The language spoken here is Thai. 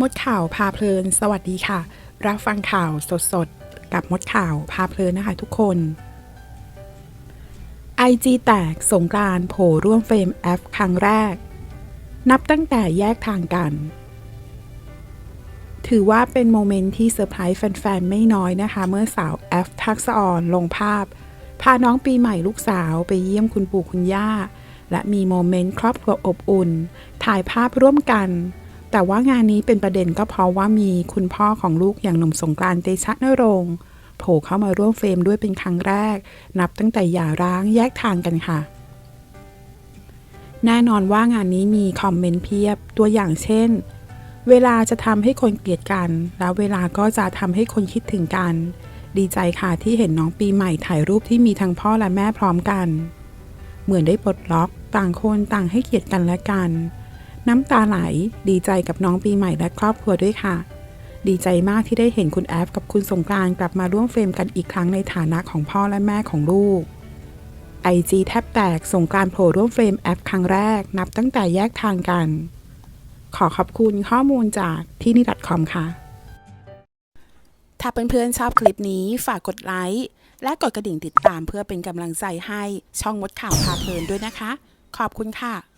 มดข่าวพาเพลิน สวัสดีค่ะ รับฟังข่าวสดๆ กับมดข่าวพาเพลินนะคะทุกคน IG แตกสงกรานโผล่ร่วมเฟรมแอฟครั้งแรก นับตั้งแต่แยกทางกัน ถือว่าเป็นโมเมนต์ที่เซอร์ไพรส์แฟนๆ ไม่น้อยนะคะ เมื่อสาวแอฟทักษออนลงภาพ พาน้องปีใหม่ลูกสาวไปเยี่ยมคุณปู่คุณย่า และมีโมเมนต์ครอบครัวอบอุ่น ถ่ายภาพร่วมกัน แต่ว่างานนี้เป็นประเด็นก็เพราะว่ามีคุณพ่อของลูกอย่างหนุ่มสงกรานต์เตชะนรงค์โผล่เข้ามาร่วมเฟรมด้วยเป็นครั้งแรก นับตั้งแต่หย่าร้างแยกทางกันค่ะ แน่นอนว่างานนี้มีคอมเมนต์เพียบตัวอย่างเช่น เวลาจะทำให้คนเกลียดกัน แล้วเวลาก็จะทำให้คนคิดถึงกัน ดีใจค่ะที่เห็นน้องปีใหม่ถ่ายรูปที่มีทั้งพ่อและแม่พร้อมกัน เหมือนได้ปลดล็อก ต่างคนต่างให้เกียรติกันและกัน น้ำตาไหล ดีใจกับน้องปีใหม่และครอบครัวด้วยค่ะ ดีใจมากที่ได้เห็นคุณแอฟกับคุณสงกรานกลับมาร่วมเฟรมกันอีกครั้งในฐานะของพ่อและแม่ของลูกไอจีแทบแตกสงกรานโผล่ร่วมเฟรมแอฟครั้งแรก นับตั้งแต่แยกทางกัน ขอขอบคุณข้อมูลจากที่นี่ .com ค่ะ ถ้าเพื่อนๆชอบคลิปนี้ฝากกดไลค์และกดกระดิ่งติดตามเพื่อเป็นกำลังใจให้ช่องมดข่าวพาเพลินด้วยนะคะ ขอบคุณค่ะ